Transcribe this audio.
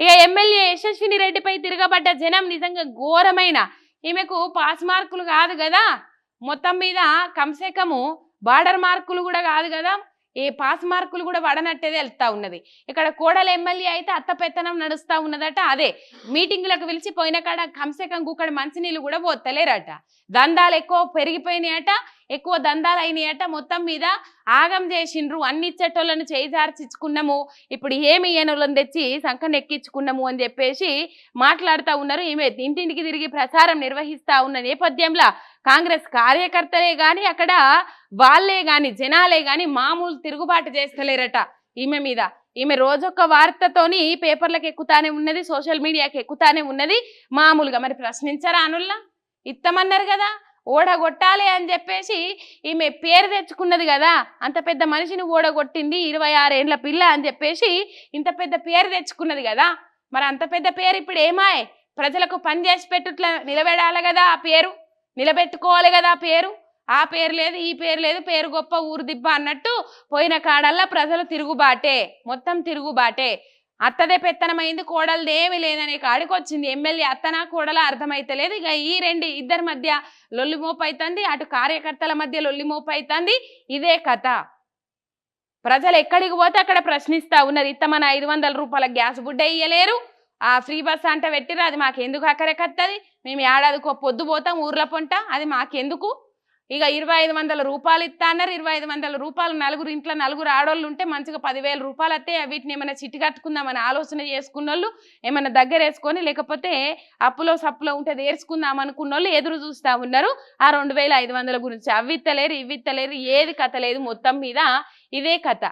యశస్విని రెడ్డిపై తిరగబడ్డ జనం నిజంగా ఘోరమైన ఈమెకు పాస్ మార్కులు కాదు కదా. మొత్తం మీద కంసేకము బార్డర్ మార్కులు కూడా కాదు కదా. ఏ పాస్ మార్కులు కూడా వడనట్టేది వెళ్తా ఉన్నది. ఇక్కడ కోడల ఎమ్మెల్యే అయితే అత్త పెత్తనం నడుస్తా ఉన్నదట అదే. మీటింగులకు పిలిచి పోయిన కాడ కంసేకం గుక్కడ మంచినీళ్ళు కూడా పోతలేరట దందాలు ఎక్కువ పెరిగిపోయినాయట ఎక్కువ దందాలు అయినాయట మొత్తం మీద ఆగం చేసిండ్రు. అన్ని ఇచ్చేటోళ్ళను చేయిజార్చిచ్చుకున్నాము ఇప్పుడు ఏమి ఈయనలను తెచ్చి సంఖను ఎక్కించుకున్నాము అని చెప్పేసి మాట్లాడుతూ ఉన్నారు. ఈమె ఇంటింటికి తిరిగి ప్రచారం నిర్వహిస్తా ఉన్న నేపథ్యంలో కాంగ్రెస్ కార్యకర్తలే కానీ అక్కడ వాళ్ళే గాని జనాలే గాని మామూలు తిరుగుబాటు చేస్తలేరట ఈమె మీద. ఈమె రోజొక్క వార్తతోని పేపర్లకు ఎక్కుతానే ఉన్నది సోషల్ మీడియాకి ఎక్కుతానే ఉన్నది. మామూలుగా మరి ప్రశ్నించరా అనుల్లా? ఇత్తమన్నారు కదా ఓడగొట్టాలి అని చెప్పేసి ఈమె పేరు తెచ్చుకున్నది కదా అంత పెద్ద మనిషిని ఓడగొట్టింది ఇరవై ఆరేండ్ల పిల్ల అని చెప్పేసి ఇంత పెద్ద పేరు తెచ్చుకున్నది కదా. మరి అంత పెద్ద పేరు ఇప్పుడు ఏమాయ్? ప్రజలకు పనిచేసి పెట్టుట్లా నిలబెడాలి కదా ఆ పేరు నిలబెట్టుకోవాలి కదా ఆ పేరు. ఆ పేరు లేదు ఈ పేరు లేదు పేరు గొప్ప ఊరు దిబ్బ అన్నట్టు పోయిన కాడల్లా ప్రజలు తిరుగుబాటే మొత్తం తిరుగుబాటే. అత్తదే పెత్తనమైంది కోడలది ఏమి లేదనే కాడికి వచ్చింది ఎమ్మెల్యే అత్తనా కోడల అర్థమైతలేదు. ఇక ఈ రెండు ఇద్దరి మధ్య లొల్లిమోపు అవుతుంది అటు కార్యకర్తల మధ్య లొల్లిమోపు అవుతుంది ఇదే కథ. ప్రజలు ఎక్కడికి పోతే అక్కడ ప్రశ్నిస్తా ఉన్నారు. ఇత్తమన ఐదు వందల రూపాయల గ్యాస్ బుడ్డ ఇయ్యలేరు. ఆ ఫ్రీ బస్ అంట పెట్టిరు అది మాకెందుకు అక్కడికత్తది మేము ఏడాదికి ఒక పొద్దు పోతాం ఊర్ల పొంట. అది మాకెందుకు? ఇక ఇరవై ఐదు వందల రూపాయలు ఇస్తా అన్నారు ఇరవై ఐదు వందల రూపాయలు నలుగురు ఇంట్లో నలుగురు ఆడోళ్ళు ఉంటే మంచిగా పదివేల రూపాయలు వస్తే వీటిని ఏమైనా చిట్టి కట్టుకుందామని ఆలోచన చేసుకున్న వాళ్ళు ఏమైనా దగ్గర వేసుకొని లేకపోతే అప్పులో సప్పులో ఉంటే తీర్చుకుందాం అనుకున్న వాళ్ళు ఎదురు చూస్తా ఉన్నారు. ఆ రెండు వేల ఐదు వందల గురించి అవి ఇత్తలేరు ఇవి ఇత్తలేరు ఏది కథ లేదు. మొత్తం మీద ఇదే కథ.